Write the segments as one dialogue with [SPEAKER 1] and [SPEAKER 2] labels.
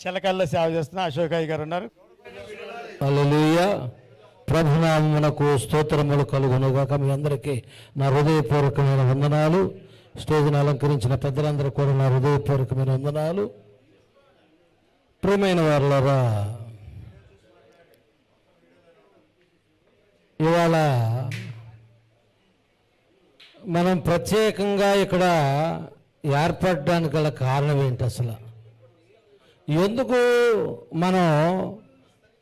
[SPEAKER 1] చిలకల్లో సేవ చేస్తున్న అశోక్ గారు ఉన్నారు.
[SPEAKER 2] ప్రభునామునకు స్తోత్రములు కలుగునుగాక. మీ అందరికీ నా హృదయపూర్వకమైన వందనాలు. స్టేజ్ని అలంకరించిన పెద్దలందరూ కూడా నా హృదయపూర్వకమైన వందనాలు. ప్రియమైన వారులరా ఇవాళ మనం ప్రత్యేకంగా ఇక్కడ ఏర్పడడానికి గల కారణం ఏంటి అసలు? ఎందుకు మనం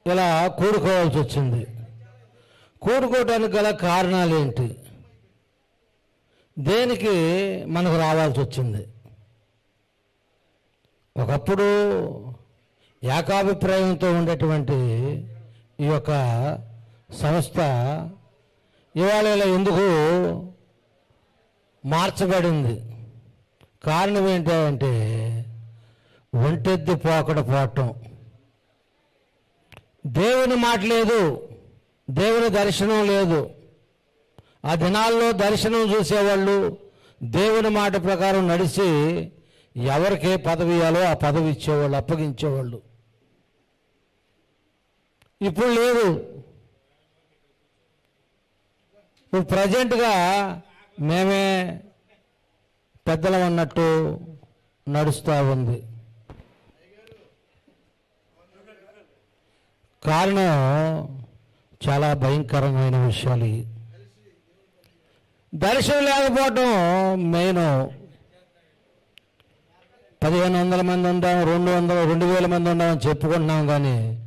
[SPEAKER 2] ఇలా కూడుకోవాల్సి వచ్చింది? కూడుకోవడానికి గల కారణాలు ఏంటి? దేనికి మనకు రావాల్సి వచ్చింది? ఒకప్పుడు ఏకాభిప్రాయంతో ఉండేటువంటి ఈ యొక్క సంస్థ ఇవాళ ఇలా ఎందుకు మార్చబడింది? కారణం ఏంటంటే ఒంటెద్దు పోకడ పోవటం. దేవుని మాట లేదు దేవుని దర్శనం లేదు. ఆ దినాల్లో దర్శనం చూసేవాళ్ళు దేవుని మాట ప్రకారం నడిచి ఎవరికి పదవి ఇవ్వాలో ఆ పదవి ఇచ్చేవాళ్ళు అప్పగించేవాళ్ళు. ఇప్పుడు లేదు. ఇప్పుడు ప్రజెంట్గా మేమే పెద్దలం అన్నట్టు నడుస్తూ ఉంది. కారణం చాలా భయంకరమైన విషయాలు దర్శనం లేకపోవటం మెయిన్. పదిహేను వందల మంది ఉందాం రెండు వందల రెండు వేల మంది ఉందామని చెప్పుకుంటున్నాం కానీ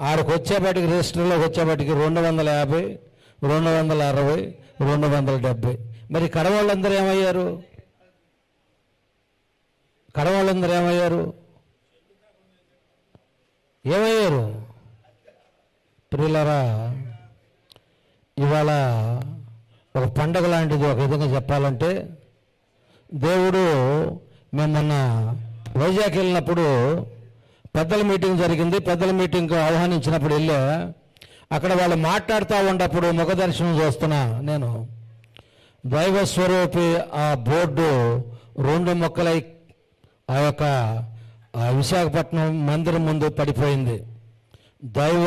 [SPEAKER 2] ఆడికి వచ్చేపాటికి రిజిస్టర్లోకి వచ్చేపాటికి రెండు వందల యాభై రెండు వందల అరవై రెండు వందల డెబ్బై. మరి కడవాళ్ళందరూ ఏమయ్యారు? కడవాళ్ళందరూ ఏమయ్యారు? ఏమయ్యారు? ప్రియులరా ఇవాళ ఒక పండగ లాంటిది ఒక విధంగా చెప్పాలంటే దేవుడు మేము మొన్న వైజాగ్ వెళ్ళినప్పుడు పెద్దల మీటింగ్ జరిగింది. పెద్దల మీటింగ్ ఆహ్వానించినప్పుడు వెళ్ళా. అక్కడ వాళ్ళు మాట్లాడుతూ ఉన్నప్పుడు ముఖ దర్శనం చూస్తున్నా నేను. దైవ స్వరూపి ఆ బోర్డు రెండు మొక్కలై ఆ యొక్క విశాఖపట్నం మందిరం ముందు పడిపోయింది. దైవ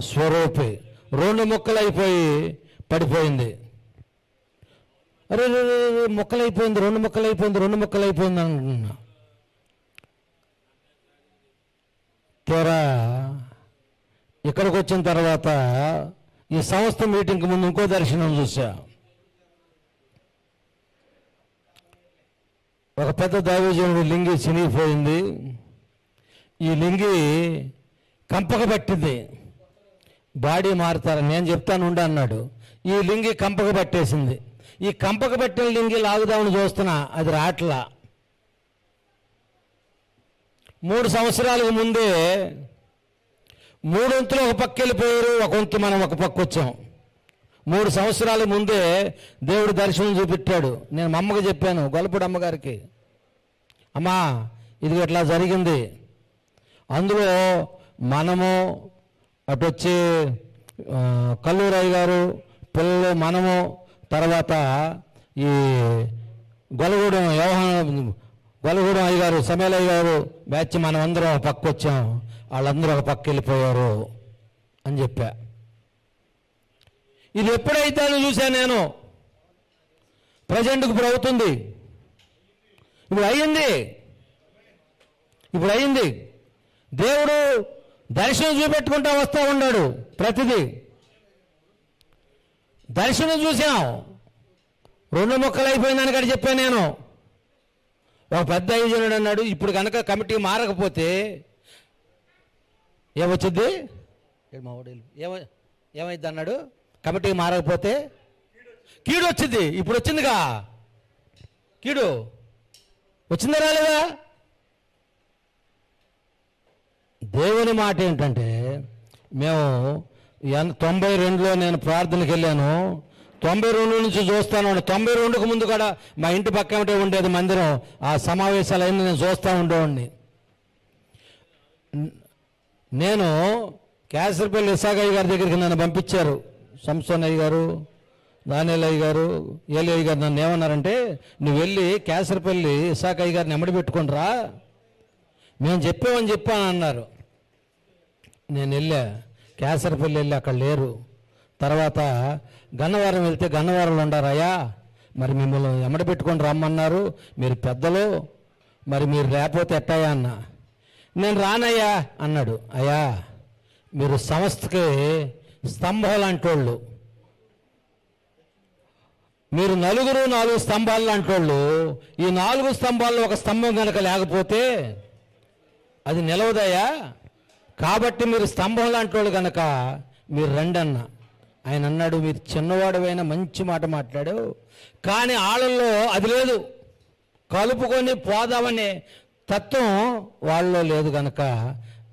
[SPEAKER 2] స్వరూపి. రెండు ముక్కలైపోయి పడిపోయింది. అరే రే, రే, ముక్కలైపోయింది రెండు ముక్కలైపోయింది రెండు ముక్కలైపోయింది అనుకుంటున్నా తీరా ఇక్కడికి వచ్చిన తర్వాత ఈ సంస్థ మీటింగ్కి ముందు ఇంకో దర్శనం చూసా ఒక పెద్ద దైవజనుడు లింగి చినిగిపోయింది. ఈ లింగి కంపక పట్టింది బాడీ మారుతారని నేను చెప్తాను ఉండి అన్నాడు. ఈ లింగి కంపక పట్టేసింది. ఈ కంపక పట్టిన లింగి లాగుదామని చూస్తున్నా అది రాట్లా. మూడు సంవత్సరాలకు ముందే మూడొంతులు ఒక పక్క వెళ్ళిపోయారు ఒక వంతు మనం ఒక పక్క వచ్చాం. మూడు సంవత్సరాల ముందే దేవుడు దర్శనం చూపెట్టాడు. నేను మా అమ్మకి చెప్పాను గొల్లపూడి అమ్మగారికి. అమ్మా ఇది ఇట్లా జరిగింది. అందులో మనము అటు వచ్చి ఆ, కల్లూరయ్య గారు పిల్లలు మనము తర్వాత ఈ గొలగూడెం వ్యవహారం గొలగూడెం అయ్య గారు సమేలయ్య గారు బ్యాచ్ మనం అందరం ఒక పక్క వచ్చాం. వాళ్ళందరూ ఒక పక్క వెళ్ళిపోయారు అని చెప్పా. ఇది ఎప్పుడైతే అని చూశాను నేను? ప్రజెంట్కి ఇప్పుడు అవుతుంది. ఇప్పుడు అయ్యింది. ఇప్పుడు అయ్యింది. దేవుడు దర్శనం చూపెట్టుకుంటా వస్తూ ఉన్నాడు ప్రతిదీ. దర్శనం చూసాం రెండు మొక్కలు అయిపోయిందని ఇక్కడ చెప్పాను నేను. ఒక పెద్ద ఐజనుడు అన్నాడు ఇప్పుడు కనుక కమిటీ మారకపోతే ఏమొచ్చింది? మా ఏమ ఏమైంది అన్నాడు? కమిటీ మారకపోతే కీడు వచ్చింది ఇప్పుడు వచ్చిందిగా. కీడు. వచ్చిందా రాలేదా? దేవుని మాట ఏంటంటే మేము ఎన్- తొంభై రెండులో నేను ప్రార్థనకి వెళ్ళాను. తొంభై రెండు నుంచి చూస్తాను తొంభై రెండుకు ముందు కూడా మా ఇంటి పక్కనే ఉండేది మందిరం. ఆ సమావేశాలు అయినా నేను చూస్తూ ఉండేవాడిని. నేను కేసరిపల్లి ఇసాగయ్య గారి దగ్గరికి నన్ను పంపించారు. సంసోనయ్య గారు దానేలయ్య గారు ఏలయ్య గారు నన్ను ఏమన్నారంటే నువ్వు వెళ్ళి కేసరిపల్లి ఇసాకయ్య గారిని ఎమ్మడి పెట్టుకుంటారా మేము చెప్పామని చెప్పాను అన్నారు. నేను వెళ్ళా. కేసరపల్లి వెళ్ళి అక్కడ లేరు. తర్వాత గన్నవరం వెళ్తే గన్నవరంలో ఉండారయ్యా మరి మిమ్మల్ని ఎమ్మడ పెట్టుకొని రమ్మన్నారు. మీరు పెద్దలు. మరి మీరు లేకపోతే ఎట్టాయా అన్న. నేను రానయ్యా అన్నాడు. అయ్యా మీరు సంస్థకి స్తంభం లాంటి వాళ్ళు మీరు నలుగురు నాలుగు స్తంభాలు లాంటి వాళ్ళు ఈ నాలుగు స్తంభాల్లో ఒక స్తంభం కనుక లేకపోతే అది నిలవదయా కాబట్టి మీరు స్తంభం లాంటి వాళ్ళు కనుక మీరు రండి అన్న ఆయన అన్నాడు మీరు చిన్నవాడువైనా మంచి మాట మాట్లాడు కానీ ఆళ్ళల్లో అది లేదు. కలుపుకొని పోదామనే తత్వం వాళ్ళలో లేదు కనుక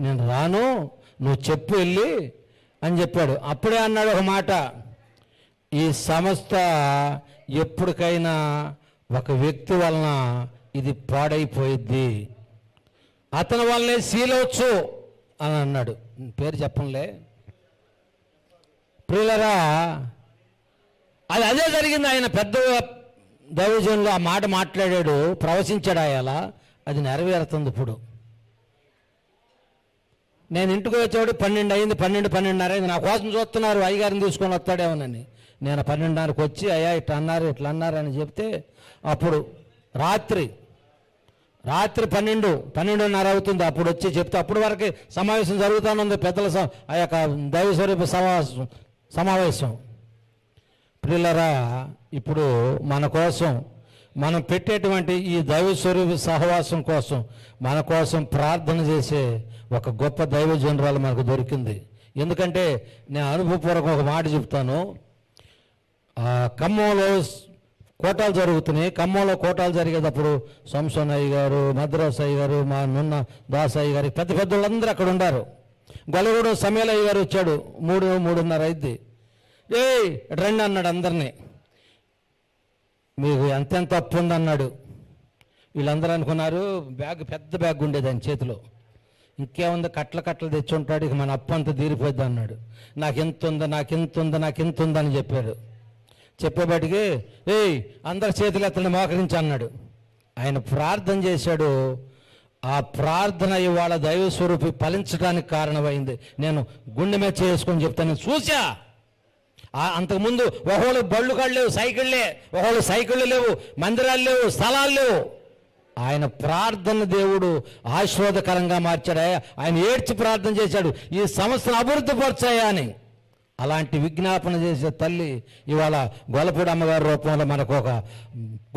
[SPEAKER 2] నేను రాను నువ్వు చెప్పు వెళ్ళి అని చెప్పాడు. అప్పుడే అన్నాడు ఒక మాట. ఈ సంస్థ ఎప్పటికైనా ఒక వ్యక్తి వలన ఇది పాడైపోయిద్ది. అతని వాళ్ళనే సీలవచ్చు అని అన్నాడు. పేరు చెప్పంలే. ప్రియులరా అది అదే జరిగింది. ఆయన పెద్ద దైవజనులు ఆ మాట మాట్లాడాడు. ప్రవశించాడు అలా అది నెరవేరుతుంది ఇప్పుడు. నేను ఇంటికి వచ్చేవాడు పన్నెండు అయింది. పన్నెండు పన్నెండున్నర అయింది. నా కోసం చూస్తున్నారు. అయ్యగారిని తీసుకొని వస్తాడేమోనని నేను పన్నెండున్నరకు వచ్చి అయ్యా ఇట్లా అన్నారు ఇట్లా అన్నారు అని చెప్తే అప్పుడు రాత్రి రాత్రి పన్నెండు పన్నెండున్నర అవుతుంది. అప్పుడు వచ్చి చెప్తే అప్పుడు వరకు సమావేశం జరుగుతానుంది పెద్దల ఆ యొక్క దైవ స్వరూప సమావేశం సమావేశం. ప్రిల్లరా ఇప్పుడు మన కోసం మనం పెట్టేటువంటి ఈ దైవ స్వరూప సహవాసం కోసం మన కోసం ప్రార్థన చేసే ఒక గొప్ప దైవ జనరాలు మనకు దొరికింది. ఎందుకంటే నేను అనుభవపూర్వకం ఒక మాట చెప్తాను. ఖమ్మంలో కోటాలు జరుగుతున్నాయి. ఖమ్మంలో కోటాలు జరిగేటప్పుడు సంసోన్ అయ్య గారు మద్రాస్ అయ్య గారు మా నున్న దాస్ అయ్య గారు పెద్ద పెద్ద వాళ్ళందరూ అక్కడ ఉండారు. గొలగూడు సమేల అయ్య గారు వచ్చాడు. మూడు మూడున్నర అయింది. ఏయ్ ఇటు రండి అన్నాడు అందరినీ. మీకు ఎంతెంత అప్పు ఉందన్నాడు వీళ్ళందరూ అనుకున్నారు బ్యాగ్ పెద్ద బ్యాగ్ ఉండేది ఆయన చేతిలో. ఇంకేముంది కట్ల కట్టలు తెచ్చుంటాడు ఇక మన అప్పు అంతా తీరిపోద్ది అన్నాడు. నాకు ఇంత ఉందా నాకు ఇంత ఉందా నాకు ఇంత ఉందా అని చెప్పాడు. చెప్పేబటికి ఏయ్ అందరి చేతులు ఎత్తండి మోకరించి అన్నాడు. ఆయన ప్రార్థన చేశాడు. ఆ ప్రార్థన ఇవాళ దైవ స్వరూపి ఫలించడానికి కారణమైంది. నేను గుండె మీద చేసుకొని చెప్తాను. చూసా అంతకుముందు ఒకళ్ళు బళ్ళు కాళ్ళు లేవు సైకిళ్ళే. ఒకళ్ళు సైకిళ్ళు లేవు మందిరాలు లేవు స్థలాలు లేవు. ఆయన ప్రార్థన దేవుడు ఆశీర్వాదకరంగా మార్చాడు. ఆయన ఏడ్చి ప్రార్థన చేశాడు. ఈ సంస్థను అభివృద్ధి పరచాయా అని. అలాంటి విజ్ఞాపన చేసే తల్లి ఇవాళ గొల్లపూడి అమ్మగారి రూపంలో మనకు ఒక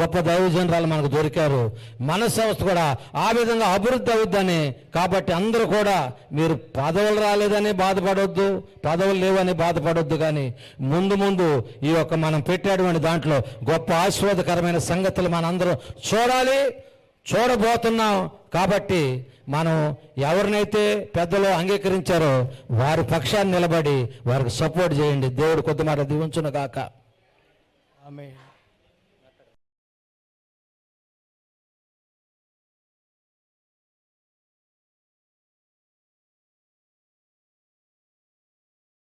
[SPEAKER 2] గొప్ప దైవజనరాలు మనకు దొరికారు. మన సంస్థ కూడా ఆ విధంగా అభివృద్ధి అవుద్దని కాబట్టి అందరూ కూడా మీరు పదవులు రాలేదని బాధపడొద్దు పదవులు లేవని బాధపడొద్దు కానీ ముందు ముందు ఈ యొక్క మనం పెట్టేటువంటి దాంట్లో గొప్ప ఆశీర్వాదకరమైన సంగతులు మనందరం చూడాలి చూడబోతున్నాం కాబట్టి మనం ఎవరినైతే పెద్దలు అంగీకరించారో వారి పక్షాన్ని నిలబడి వారికి సపోర్ట్ చేయండి. దేవుడు కొద్ది మాట దీవించును కాక
[SPEAKER 1] ఆమె